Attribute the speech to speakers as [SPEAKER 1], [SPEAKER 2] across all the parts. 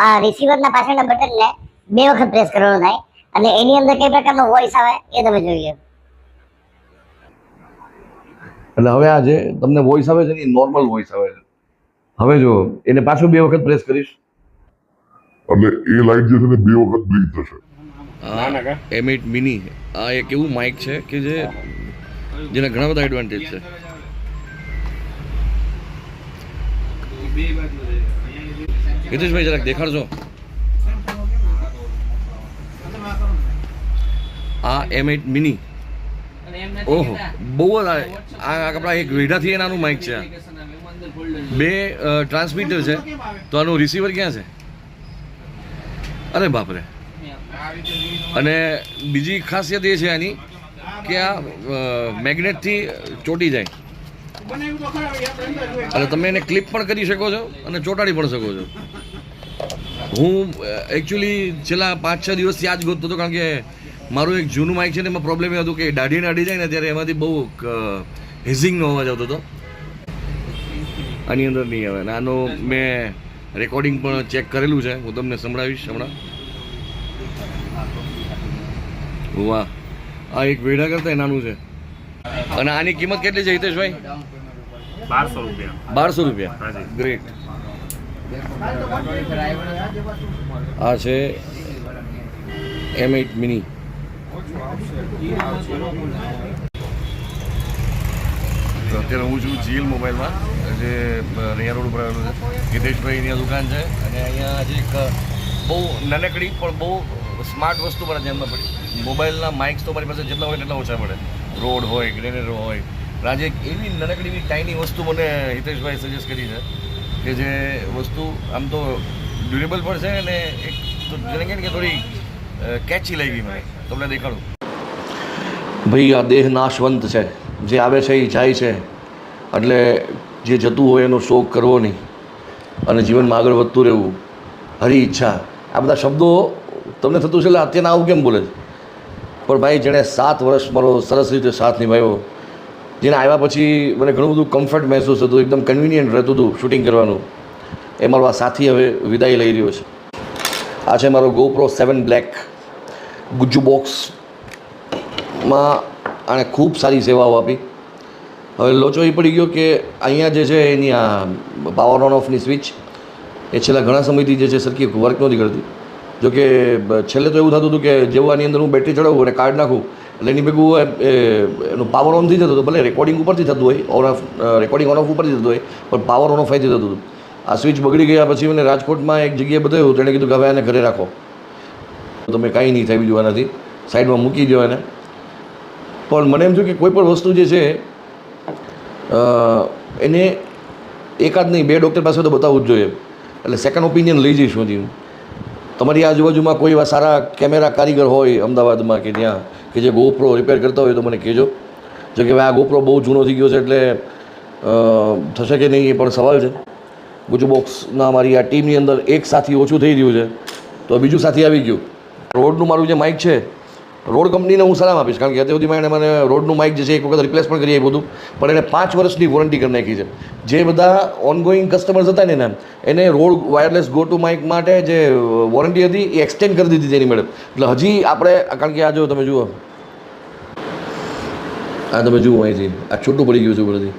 [SPEAKER 1] આ રિસીવરના પાછળના બટનને બે વખત પ્રેસ કરવાનું થાય. અને એની અંદર કઈ પ્રકારનો વોઇસ આવે એ તમે જોઈ લો.
[SPEAKER 2] એટલે હવે આ જે તમને વોઇસ આવે છે ને નોર્મલ વોઇસ આવે છે. હવે જો એને પાછું બે વખત પ્રેસ કરીશ.
[SPEAKER 3] અને એ લાઈટ જે છે ને બે વખત બ્લિંક થશે.
[SPEAKER 2] એમ એટ મિની આ એક એવું માઇક છે કે જે જેના ઘણા બધા એડવાન્ટેજ છે. હિતેશભાઈ જરાક દેખાડજો. આ એમ એટ મિની ઓહો બહુ જ આ આ આપણા એક વેઢાથી એનાનું માઇક છે. બે ટ્રાન્સમીટર છે. તો આનું રિસીવર ક્યાં છે? અરે બાપરે. અને બીજી ખાસિયત એ છે આની કે આ મેગ્નેટથી ચોટી જાય. અને તમે એને ક્લિપ પણ કરી શકો છો અને ચોંટાડી પણ શકો છો. હું એકચ્યુઅલી છેલ્લા પાંચ છ દિવસથી આ જ ગોતતો હતો કારણ કે મારું એક જૂનું માઇક છે ને એમાં પ્રોબ્લેમ એ હતું કે દાઢીને અડી જાય ને ત્યારે એમાંથી બહુ હિઝિંગનો અવાજ આવતો હતો. આની અંદર નહીં આવે. આનો મેં રેકોર્ડિંગ પણ ચેક કરેલું છે. હું તમને સંભળાવીશ હમણાં. વાહ. આ એક વેઢા કરતા નાનું છે. અને આની કિંમત કેટલી છે હિતેશભાઈ?
[SPEAKER 4] બારસો રૂપિયા.
[SPEAKER 2] બારસો રૂપિયા? ગ્રેટ આ છે એમ એટ મિની તો અત્યારે હું છું જીલ મોબાઈલમાં. જે રૈયા રોડ ઉપર આવેલું છે. હિતેશભાઈની આ દુકાન છે. અને અહીંયા આજે એક બહુ નાનકડી પણ બહુ સ્માર્ટ વસ્તુ મને ધ્યાનમાં પડી. મોબાઈલના માઇક્સ તો મારી પાસે જેટલા હોય એટલા ઓછા પડે. રોડ હોય ગ્રેનેડ હોય પણ આજે એક એવી નાનકડી એવી ટાઈની વસ્તુ મને હિતેશભાઈ સજેસ્ટ કરી છે કે જે વસ્તુ આમ તો ડ્યુરેબલ પણ છે અને એક તો જેને કહે કે થોડી કેચી લાગી મને. તમને દેખાડું. ભાઈ, આ દેહ નાશવંત છે. જે આવે છે એ જાય છે. એટલે જે જતું હોય એનો શોક કરવો નહીં. અને જીવનમાં આગળ વધતું રહેવું. હરી ઈચ્છા. આ બધા શબ્દો તમને થતું છે એટલે અત્યારના આવું કેમ બોલે છે? પણ ભાઈ, જેણે સાત વર્ષ મારો સરસ રીતે સાથ નિભાવ્યો જેને આવ્યા પછી મને ઘણું બધું કમ્ફર્ટ મહેસૂસ હતું એકદમ કન્વિનિયન્ટ રહેતું હતું શૂટિંગ કરવાનું. એ મારો આ સાથી હવે વિદાય લઈ રહ્યો છે. આ છે મારો ગોપ્રો સેવન બ્લેક ગુજ્જુ બોક્સમાં આણે ખૂબ સારી સેવાઓ આપી. હવે લોચો એ પડી ગયો કે અહીંયા જે છે એની આ પાવર ઓન ઓફની સ્વિચ એ છેલ્લા ઘણા સમયથી જે છે સરખી વર્ક નહોતી કરતી. જોકે છેલ્લે તો એવું થતું હતું કે જેવું આની અંદર હું બેટરી ચડાવું અને કાર્ડ નાખું એટલે એની ભેગું એનું પાવર ઓન થઈ જતું હતું, ભલે રેકોર્ડિંગ ઉપરથી થતું હોય on off recording on off ઉપરથી થતું હોય, પણ પાવર ઓન ઓફ થઈ જતું હતું. આ સ્વિચ બગડી ગયા પછી મને રાજકોટમાં એક જગ્યાએ બતાવ્યું તેણે કીધું કે હવે આને ઘરે રાખો. તમે કાંઈ નહીં થાય બીજું આનાથી. સાઈડમાં મૂકી દો એને. પણ મને એમ થયું કે કોઈ પણ વસ્તુ જે છે એને એકાદ નહીં, બે ડૉક્ટર પાસે તો બતાવવું જ જોઈએ. એટલે સેકન્ડ ઓપિનિયન લઈ જઈશું હજી તમારી આજુબાજુમાં કોઈ એવા સારા કેમેરા કારીગર હોય અમદાવાદમાં કે ત્યાં કે જે ગોપ્રો રિપેર કરતા હોય તો મને કહેજો. જો કે ભાઈ આ ગોપ્રો બહુ જૂનો થઈ ગયો છે એટલે થશે કે નહીં એ પણ સવાલ છે. ગુજુ બોક્સના મારી આ ટીમની અંદર એક સાથી ઓછું થઈ રહ્યું છે. તો બીજું સાથી આવી ગયું. રોડનું મારું જે માઇક છે રોડ કંપનીને હું સલામ આપીશ, કારણ કે અત્યાર સુધીમાં એણે મને રોડનું માઇક જે છે એક વખત રિપ્લેસ પણ કરી આપ્યું હતું, પણ એણે પાંચ વર્ષની વોરંટી કરી નાખી છે. જે બધા ઓનગોઈંગ કસ્ટમર્સ હતા ને એના, એને Rode wireless go two mic માટે જે વોરંટી હતી, એ એક્સટેન્ડ કરી દીધી તેની મેડમ એટલે હજી આપણે, કારણ કે આ જો તમે જુઓ, આ તમે જુઓ અહીંથી, આ છૂટું પડી ગયું છે બધી.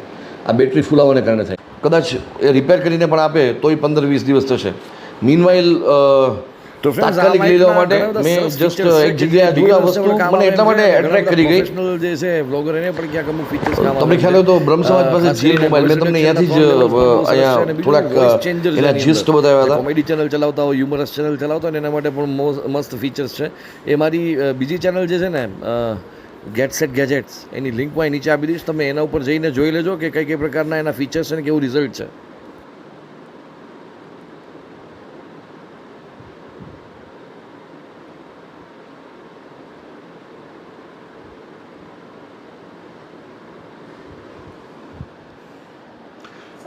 [SPEAKER 2] આ બેટરી ફૂલાવાને કારણે થાય. કદાચ એ રિપેર કરીને પણ આપે, તોય પંદર વીસ દિવસ થશે. મીનવાઇલ
[SPEAKER 5] તો
[SPEAKER 2] તાત્કાલિક જવા માટે મેં જસ્ટ એક જગ્યાએ
[SPEAKER 5] જે
[SPEAKER 2] જોયું આ
[SPEAKER 5] beginners
[SPEAKER 2] વસ્તુ મને એટલા માટે. એટ્રેક્ટ કરી ગઈ
[SPEAKER 5] જે છે બ્લોગર એને પણ ક્યાંક અમુક ફીચર્સ કામ
[SPEAKER 2] તમને ખ્યાલ હોય તો. બ્રહ્મ સમાજ પાસે જીલ મોબાઈલ મેં તમને અહીંયાથી જ અહીંયા થોડાક એના
[SPEAKER 5] એની
[SPEAKER 2] બતાવ્યા હતા.
[SPEAKER 5] કોમેડી ચેનલ ચલાવતા હોય હ્યુમરસ ચેનલ ચલાવતા હોય એના માટે પણ મસ્ત ફીચર્સ છે એ મારી બીજી ચેનલ જે છે ને ગેટ સેટ ગેજેટ્સ એની લિંક હું નીચે આપી દઈશ તમે એના ઉપર જઈને જોઈ લેજો કે કઈ કઈ પ્રકારના એના ફીચર્સ છે ને કેવું રિઝલ્ટ છે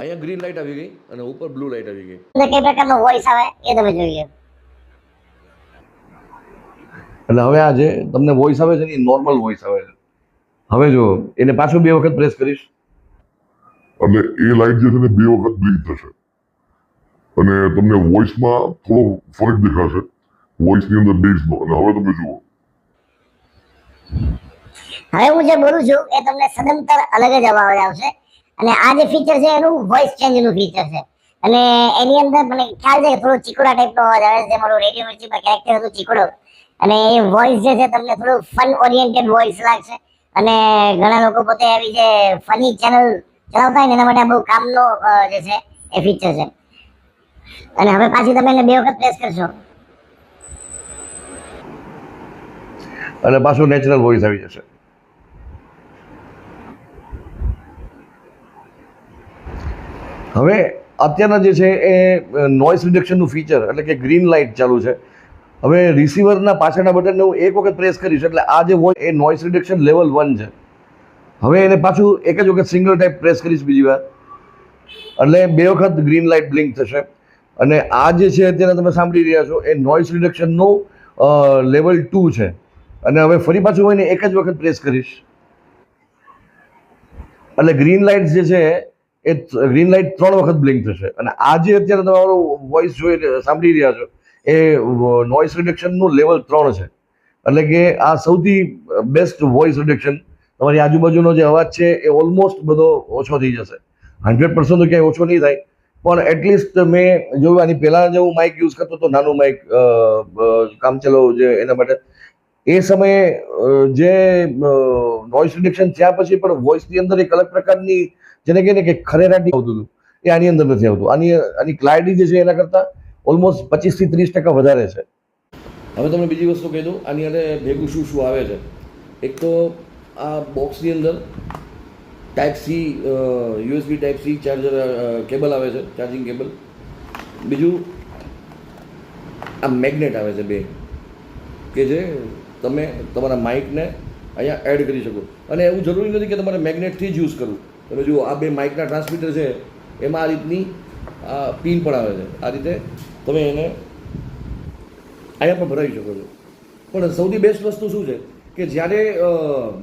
[SPEAKER 2] અહીંયા ગ્રીન લાઇટ આવી ગઈ અને ઉપર બ્લુ લાઇટ આવી ગઈ.
[SPEAKER 1] એટલે કઈ પ્રકારનો વોઇસ આવે એ તમે જોઈએ
[SPEAKER 2] એટલે હવે આ જે તમને વોઇસ આવે છે ને નોર્મલ વોઇસ આવે છે. હવે જો એને પાછું બે વખત પ્રેસ કરીશ.
[SPEAKER 3] અને એ લાઈટ જે છે ને બે વખત બ્લિંક થશે. અને તમને વોઇસમાં થોડો ફરક દેખાશે. વોઇસની અંદર બેઝનો અને હવે તમે જુઓ.
[SPEAKER 1] હવે હું જે બોલું છું એ તમને સદંતર અલગ જ અવાજ આવશે. અને આ જે ફીચર છે એનું વોઇસ ચેન્જનું ફીચર છે. અને એની અંદર મને ખ્યાલ છે કે થોડો ચીકુડા ટાઈપનો અવાજ આવે છે, મારું રેડિયો મિર્ચી પર કેરેક્ટર હતું ચીકુડો. અને એ વોઇસ જે છે તમને થોડું ફન ઓરિએન્ટેડ વોઇસ લાગશે. અને ઘણા લોકો પોતે આવી જે ફની ચેનલ ચલાવતા હોય ને, એના માટે આ બહુ કામનો જે છે એ ફીચર છે. અને હવે પાછી તમે એને બે વખત પ્રેસ કરશો.
[SPEAKER 2] અને પાછું નેચરલ વોઇસ આવી જશે. હવે અત્યારના જે છે એ નોઇસ રિડક્શનનું ફીચર એટલે કે ગ્રીન લાઇટ ચાલુ છે. હવે રિસીવરના પાછળના બટનને હું એક વખત પ્રેસ કરીશ એટલે આ જે વોઇસ એ નોઇસ રિડક્શન લેવલ વન છે. હવે એને પાછું એક જ વખત સિંગલ ટાઈપ પ્રેસ કરીશ બીજી વાર. એટલે બે વખત ગ્રીન લાઇટ બ્લિંક થશે. અને આ જે છે અત્યારે તમે સાંભળી રહ્યા છો એ નોઇસ રિડક્શનનું લેવલ ટુ છે. અને હવે ફરી પાછું હું એને એક જ વખત પ્રેસ કરીશ. એટલે ગ્રીન લાઇટ જે છે એ ગ્રીન લાઇટ ત્રણ વખત બ્લિંક થશે. અને આ જે અત્યારે તમારો વોઇસ જોઈ સાંભળી રહ્યા છો, એ નોઇસ રિડક્શનનું લેવલ ત્રણ છે. એટલે કે આ સૌથી બેસ્ટ વોઇસ રિડક્શન તમારી આજુબાજુનો જે અવાજ છે, એ ઓલમોસ્ટ બધો ઓછો થઈ જશે. હંડ્રેડ પર્સન્ટ તો ક્યાંય ઓછો નહીં થાય. પણ એટલીસ્ટ મેં જોયું આની પહેલાં જે હું માઇક યુઝ કરતો હતો, નાનું માઇક કામચલો જે એના માટે, એ સમયે જે નોઇસ રિડક્શન થયા પછી પણ વોઇસની અંદર એક અલગ પ્રકારની જેને કહે ને કે ખરેરાટી આવતું હતું. એ આની અંદર નથી આવતું. આની આની ક્લારિટી જે છે એના કરતાં ઓલમોસ્ટ પચીસથી ત્રીસ ટકા વધારે છે. હવે તમને બીજી વસ્તુ કહી દઉં. આની અંદર ભેગું શું શું આવે છે? એક તો આ બોક્સની અંદર type C USB type C charger cable આવે છે ચાર્જિંગ કેબલ. બીજું આ મેગ્નેટ આવે છે બે. કે જે તમે તમારા માઇકને અહીંયા એડ કરી શકો. અને એવું જરૂરી નથી કે તમારે મેગ્નેટથી જ યુઝ કરવું. તમે જુઓ, આ બે માઇકના ટ્રાન્સમીટર છે, એમાં આ રીતની, આ પિન પણ આવે છે. આ રીતે તમે એને અહીંયા પણ ભરાવી શકો છો. પણ સૌથી બેસ્ટ વસ્તુ શું છે? કે જ્યારે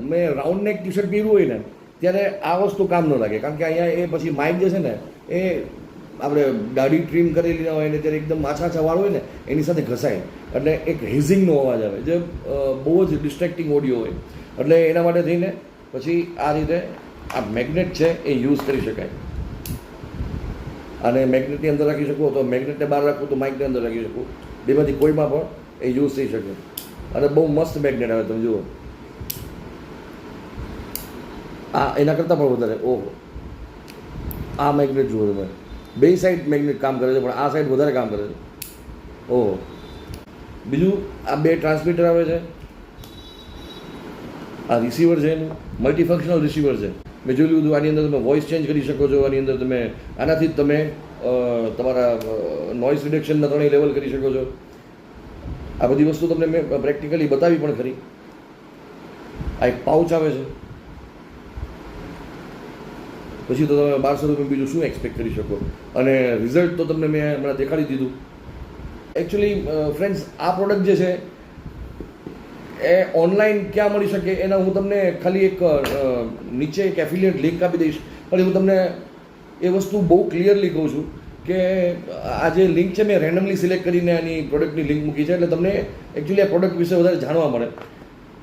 [SPEAKER 2] મેં રાઉન્ડ નેક ટી શર્ટ પહેર્યું હોય ને, ત્યારે આ વસ્તુ કામ ન લાગે. કારણ કે અહીંયા એ પછી માઇક જે છે ને, એ આપણે દાઢી ટ્રીમ કરેલી હોય ને, ત્યારે એકદમ આછા આછા વાળ હોય ને, એની સાથે ઘસાય. એટલે એક હિઝિંગનો અવાજ આવે. જે બહુ જ ડિસ્ટ્રેક્ટિંગ ઓડિયો હોય. એટલે એના માટે થઈને પછી આ રીતે આ મેગ્નેટ છે એ યુઝ કરી શકાય. અને મેગ્નેટની અંદર રાખી શકો તો મેગ્નેટને બહાર રાખવું તો માઇકની અંદર રાખી શકું. બેમાંથી કોઈમાં પણ એ યુઝ થઈ શકે. અને બહુ મસ્ત મેગ્નેટ આવે તમે જુઓ. આ એના કરતાં પણ વધારે. ઓહો. આ મેગ્નેટ જુઓ તમે. બે સાઈડ મેગ્નેટ કામ કરે છે, પણ આ સાઈડ વધારે કામ કરે છે. ઓહો. બીજું આ બે ટ્રાન્સમીટર આવે છે. આ રિસીવર છે એનું. મલ્ટીફંક્શનલ રિસીવર છે. મેં જોયું હતું આની અંદર તમે વોઇસ ચેન્જ કરી શકો છો, આની અંદર તમે આનાથી જ તમે તમારા નોઇસ રિડક્શનના ત્રણેય લેવલ કરી શકો છો. આ બધી વસ્તુ તમને મેં પ્રેક્ટિકલી બતાવી પણ ખરી. આ એક પાઉચ આવે છે. પછી તો તમે બારસો રૂપિયા બીજું શું એક્સપેક્ટ કરી શકો? અને રિઝલ્ટ તો તમને મેં હમણાં દેખાડી દીધું. એકચ્યુઅલી ફ્રેન્ડ્સ આ પ્રોડક્ટ જે છે એ ઓનલાઈન ક્યાં મળી શકે? એના હું તમને ખાલી એક નીચે એક એફિલિયેટ લિંક આપી દઈશ. પણ હું તમને એ વસ્તુ બહુ ક્લિયરલી કહું છું કે આ જે લિંક છે મેં રેન્ડમલી સિલેક્ટ કરીને આની પ્રોડક્ટની લિંક મૂકી છે. એટલે તમને એકચ્યુઅલી આ પ્રોડક્ટ વિશે વધારે જાણવા મળે.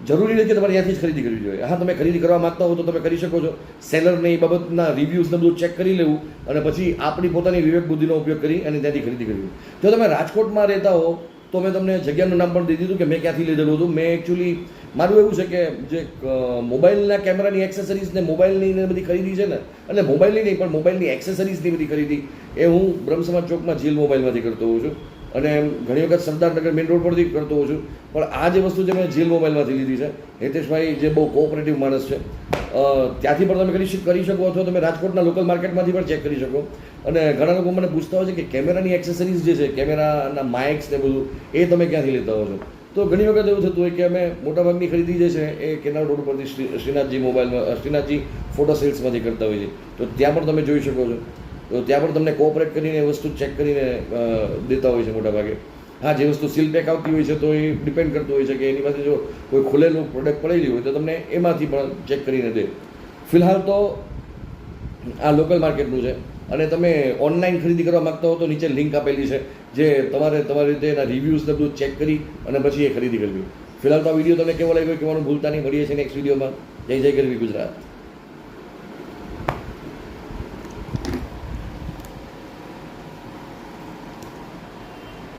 [SPEAKER 2] જરૂરી નથી કે તમારે ત્યાંથી જ ખરીદી કરવી જોઈએ. હા, તમે ખરીદી કરવા માગતા હો તો તમે કરી શકો છો. સેલરને એ બાબતના રિવ્યૂઝને બધું ચેક કરી લેવું અને પછી આપણી પોતાની વિવેક બુદ્ધિનો ઉપયોગ કરી અને ત્યાંથી ખરીદી કરવી. જો તમે રાજકોટમાં રહેતા હો તો મેં તમને જગ્યાનું નામ પણ દઈ દીધું કે મેં ક્યાંથી લીધેલું હતું. મેં એકચ્યુઅલી મારું એવું છે કે જે મોબાઈલના કેમેરાની એક્સેસરીઝ ને મોબાઈલની ને બધી ખરીદી છે ને એટલે મોબાઈલની નહીં, પણ મોબાઈલની એક્સેસરીઝની બધી ખરીદી એ હું બ્રહ્મસમાજ ચોકમાં જીલ મોબાઈલમાંથી કરતો હોઉં છું. અને ઘણી વખત સરદારનગર મેઇન રોડ પરથી કરતો હોઉં છું. પણ આ જે વસ્તુ છે મેં જીલ મોબાઈલમાંથી લીધી છે, હિતેશભાઈ જે બહુ કોઓપરેટિવ માણસ છે ત્યાંથી પણ તમે કરી કરી શકો અથવા તમે રાજકોટના લોકલ માર્કેટમાંથી પણ ચેક કરી શકો. અને ઘણા લોકો મને પૂછતા હોય છે કે કેમેરાની એક્સેસરીઝ જે છે, કેમેરાના માઇક્સ ને બધું, એ તમે ક્યાંથી લેતા હો છો? તો ઘણી વખત એવું થતું હોય કે અમે મોટાભાગની ખરીદી જે છે, એ કેનાલ રોડ પરથી શ્રી- શ્રીનાથજી મોબાઈલમાં શ્રીનાથજી ફોટો સેલ્સમાંથી કરતા હોય છે તો ત્યાં પણ તમે જોઈ શકો છો. તો ત્યાં પણ તમને કોઓપરેટ કરીને એ વસ્તુ ચેક કરીને દેતા હોય છે મોટાભાગે. હા, જે વસ્તુ સીલ પેક આવતી હોય છે તો એ ડિપેન્ડ કરતું હોય છે કે એની પાસે જો કોઈ ખુલેલું પ્રોડક્ટ પડેલી હોય તો તમને એમાંથી પણ ચેક કરીને દે. ફિલહાલ તો આ લોકલ માર્કેટનું છે અને તમે ઓનલાઈન ખરીદી કરવા માગતા હો તો નીચે લિંક આપેલી છે જે તમારે, તમારી રીતે એના રિવ્યૂઝ ને બધું ચેક કરી અને પછી એ ખરીદી કરવી. ફિલહાલ તો આ વીડિયો તમને કેવો લાગ્યો કહેવાનું ભૂલતા નહીં. મળીએ છીએ નેક્સ્ટ વિડીયોમાં જય જય ગરવી ગુજરાત.